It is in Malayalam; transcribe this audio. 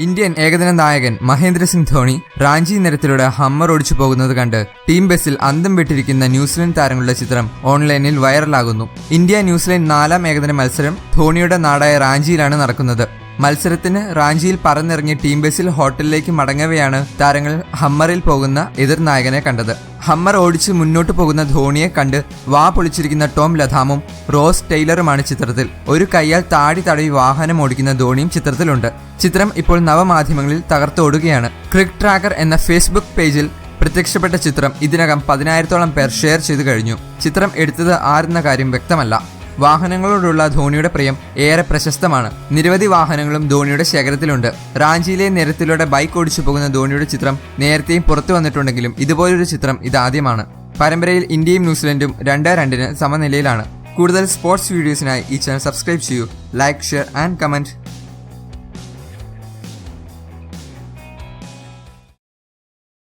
ഇന്ത്യൻ ഏകദിന നായകൻ മഹേന്ദ്ര സിംഗ് ധോണി റാഞ്ചി നിരത്തിലൂടെ ഹമ്മർ ഓടിച്ചു പോകുന്നത് കണ്ട് ടീം ബസ്സിൽ അന്തം വിട്ടിരിക്കുന്ന ന്യൂസിലൻഡ് താരങ്ങളുടെ ചിത്രം ഓൺലൈനിൽ വൈറലാകുന്നു. ഇന്ത്യ ന്യൂസിലൻഡ് നാലാം ഏകദിന മത്സരം ധോണിയുടെ നാടായ റാഞ്ചിയിലാണ് നടക്കുന്നത്. മത്സരത്തിന് റാഞ്ചിയിൽ പറന്നിറങ്ങി ടീം ബസിൽ ഹോട്ടലിലേക്ക് മടങ്ങവെയാണ് താരങ്ങൾ ഹമ്മറിൽ പോകുന്ന എതിർ നായകനെ കണ്ടത്. ഹമ്മർ ഓടിച്ച് മുന്നോട്ട് പോകുന്ന ധോണിയെ കണ്ട് വാ പൊളിച്ചിരിക്കുന്ന ടോം ലഥാമും റോസ് ടെയ്ലറുമാണ് ചിത്രത്തിൽ. ഒരു കൈയാൽ താടി തടവി വാഹനം ഓടിക്കുന്ന ധോണിയും ചിത്രത്തിലുണ്ട്. ചിത്രം ഇപ്പോൾ നവമാധ്യമങ്ങളിൽ തകർത്തോടുകയാണ് ക്രിക് ട്രാക്കർ എന്ന ഫേസ്ബുക്ക് പേജിൽ പ്രത്യക്ഷപ്പെട്ട ചിത്രം ഇതിനകം പതിനായിരത്തോളം പേർ ഷെയർ ചെയ്തു കഴിഞ്ഞു. ചിത്രം എടുത്തത് ആരെന്ന കാര്യം വ്യക്തമല്ല. വാഹനങ്ങളോടുള്ള ധോണിയുടെ പ്രിയം ഏറെ പ്രശസ്തമാണ്. നിരവധി വാഹനങ്ങളും ധോണിയുടെ ശേഖരത്തിലുണ്ട്. റാഞ്ചിയിലെ നിരത്തിലൂടെ ബൈക്ക് ഓടിച്ചു പോകുന്ന ധോണിയുടെ ചിത്രം നേരത്തെയും പുറത്തു വന്നിട്ടുണ്ടെങ്കിലും ഇതുപോലൊരു ചിത്രം ഇതാദ്യമാണ്. പരമ്പരയിൽ ഇന്ത്യയും ന്യൂസിലൻഡും രണ്ട് രണ്ടിന് സമനിലയിലാണ്. കൂടുതൽ സ്പോർട്സ് വീഡിയോസിനായി ഈ ചാനൽ സബ്സ്ക്രൈബ് ചെയ്യൂ. Like share and comment